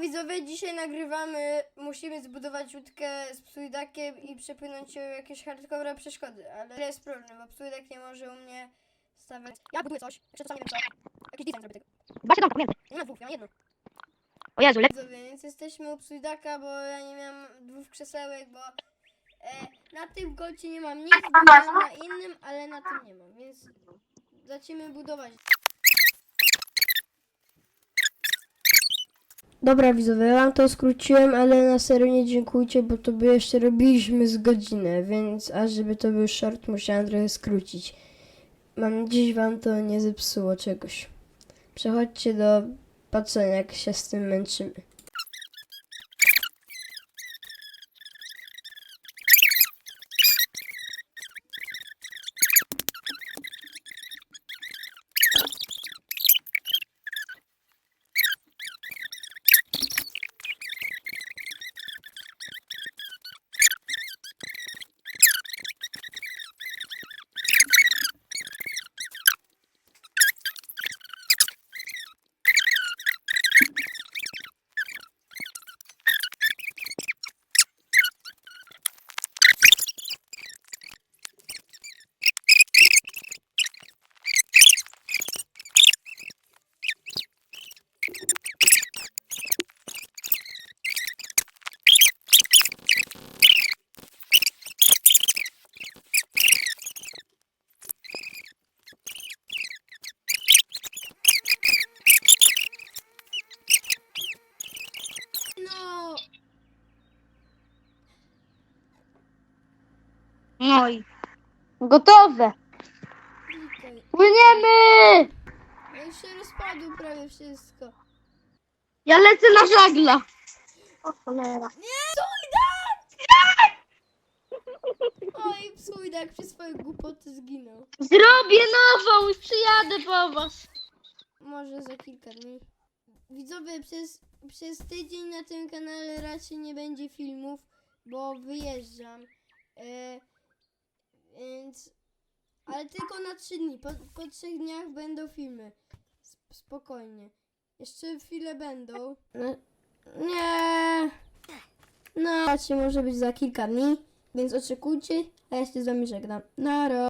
Widzowie, dzisiaj nagrywamy, musimy zbudować łódkę z psujdakiem i przepłynąć się jakieś hardcore przeszkody, ale jest problem, bo psujdak nie może u mnie stawiać... Ja buduję coś, jeszcze czasami nie wiem co, jakiś design zrobię tego. Właśnie tam, pamiętaj. Nie ma dwóch, ja mam jedno. O Jezu, le... Widzowie, więc jesteśmy u psujdaka, bo ja nie miałem dwóch krzesełek, bo e, na tym kolcie nie mam nic, bo mam na innym, ale na tym nie mam, więc zacznijmy budować. Dobra widzowie, wam to skróciłem, ale na serio nie dziękujcie, bo to by jeszcze robiliśmy z godzinę, więc aż żeby to był short, musiałem trochę skrócić. Mam że wam to nie zepsuło czegoś. Przechodźcie do patrzenia, jak się z tym męczymy. No, No i... Gotowe. witaj. Płyniemy! No już się rozpadło prawie wszystko. Ja lecę na żagla. O cholera. Nie, Sujdak! Oj, Sujdak przez swoje głupoty zginął. Zrobię nową i przyjadę po was. Może za kilka dni. Widzowie, przez, przez tydzień na tym kanale raczej nie będzie filmów, bo wyjeżdżam. E, więc. Ale tylko na trzy dni. Po, po trzech dniach będą filmy. Sp- spokojnie. Jeszcze chwilę będą. No, nie. No, raczej może być za kilka dni. Więc oczekujcie, a ja się z wami żegnam. Naro.